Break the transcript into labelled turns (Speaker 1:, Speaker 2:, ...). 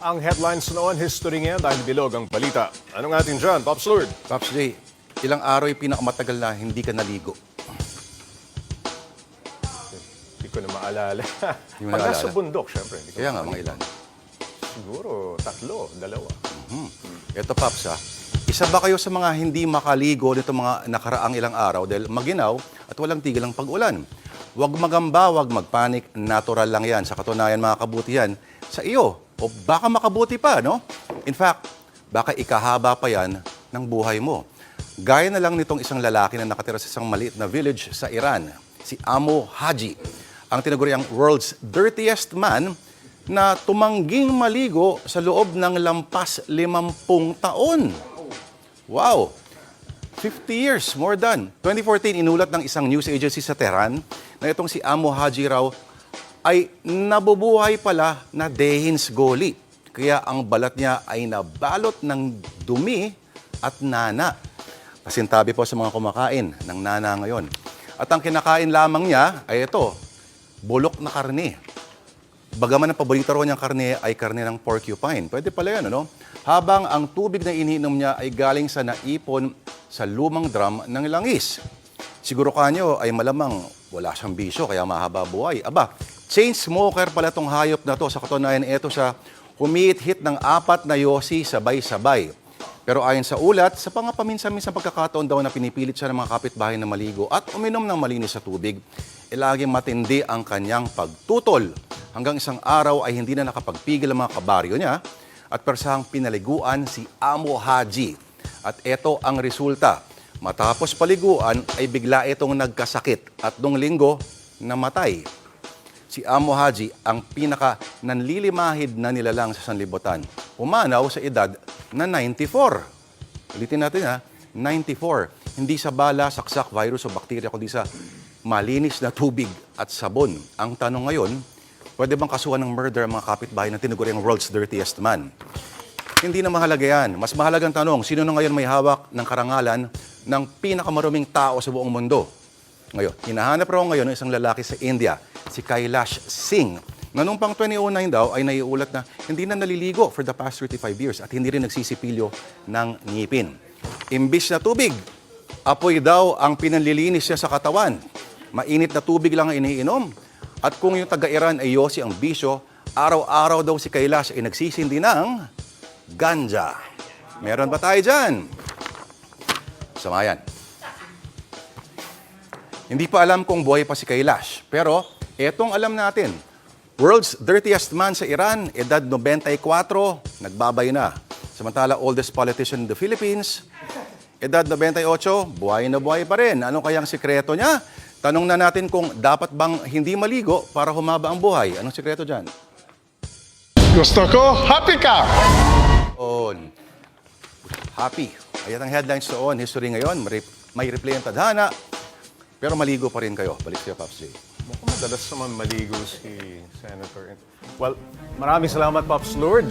Speaker 1: ang headlines noon, history ngayon dahil bilog ang balita. Ano nga atin dyan, Pops Lord?
Speaker 2: Pops J, ilang araw yung pinakamatagal na hindi ka naligo?
Speaker 1: Hindi ko na maalala.
Speaker 2: Hindi mo
Speaker 1: Pag
Speaker 2: naalala?
Speaker 1: nasa bundok, syempre. Hindi ko
Speaker 2: Kaya nga, mga ilan.
Speaker 1: Siguro, tatlo, dalawa.
Speaker 2: Ito, Pops, ha? Isa ba kayo sa mga hindi makaligo nito mga nakaraang ilang araw dahil maginaw at walang tigil ang pag-ulan? Huwag magamba, huwag magpanik, natural lang yan. Sa katunayan, mga kabutihan, sa iyo. O baka makabuti pa, no? In fact, baka ikahaba pa yan ng buhay mo. Gaya na lang nitong isang lalaki na nakatira sa isang maliit na village sa Iran, si Amo Haji, ang tinaguriang world's dirtiest man na tumangging maligo sa loob ng lampas 50 taon. Wow! 50 years, more than. 2014, inulat ng isang news agency sa Tehran na itong si Amo Haji raw ay nabubuhay pala na Dehins Goli. Kaya ang balat niya ay nabalot ng dumi at nana. Pasintabi po sa mga kumakain ng nana ngayon. At ang kinakain lamang niya ay ito, bulok na karne. Bagaman ang paborito raw niyang karne ay karne ng porcupine. Pwede pala yan, ano? Habang ang tubig na iniinom niya ay galing sa naipon sa lumang drum ng langis. Siguro kanyo ay malamang wala siyang bisyo kaya mahaba buhay. Aba, chain smoker pala tong hayop na to. Sa katunayan, ito siya humihit-hit ng apat na yosi sabay-sabay. Pero ayon sa ulat, sa mga paminsan-minsan pagkakataon daw na pinipilit siya ng mga kapitbahay na maligo at uminom ng malinis sa tubig, eh laging matindi ang kanyang pagtutol. Hanggang isang araw ay hindi na nakapagpigil ang mga kabaryo niya at persahang pinaliguan si Amo Haji. At ito ang resulta. Matapos paliguan ay bigla itong nagkasakit at nung linggo, namatay. Si Amo Haji ang pinaka nanlilimahid na nilalang sa sanlibutan. Umanaw sa edad na 94. Ulitin natin ha, 94. Hindi sa bala, saksak, virus o bakterya, kundi sa malinis na tubig at sabon. Ang tanong ngayon, pwede bang kasuhan ng murder ang mga kapitbahay na tinuguri ang world's dirtiest man? Hindi na mahalaga yan. Mas mahalagang tanong, sino na ngayon may hawak ng karangalan ng pinakamaruming tao sa buong mundo? Ngayon, hinahanap raw ngayon ng isang lalaki sa India, si Kailash Singh, na nung pang 2009 daw ay naiulat na hindi na naliligo for the past 35 years at hindi rin nagsisipilyo ng ngipin. Imbis na tubig, apoy daw ang pinanlilinis niya sa katawan. Mainit na tubig lang ang iniinom. At kung yung taga-Iran ay yosi ang bisyo, araw-araw daw si Kailash ay nagsisindi ng ganja. Meron ba tayo dyan? Samayan. Hindi pa alam kung buhay pa si Kailash. Pero etong alam natin, world's dirtiest man sa Iran, edad 94, nagbabay na. Samantala, oldest politician in the Philippines, edad 98, buhay na buhay pa rin. Ano kayang sikreto niya? Tanong na natin kung dapat bang hindi maligo para humaba ang buhay. Anong sikreto dyan?
Speaker 3: Gusto ko, happy ka!
Speaker 2: On. Happy. Ayan ang headlines doon. History ngayon. May, may replay ang tadhana. Pero maligo pa rin kayo. Balik siya, Pops J.
Speaker 1: Mukhang madalas naman maligo si Senator. Well, maraming salamat, Pops Lord.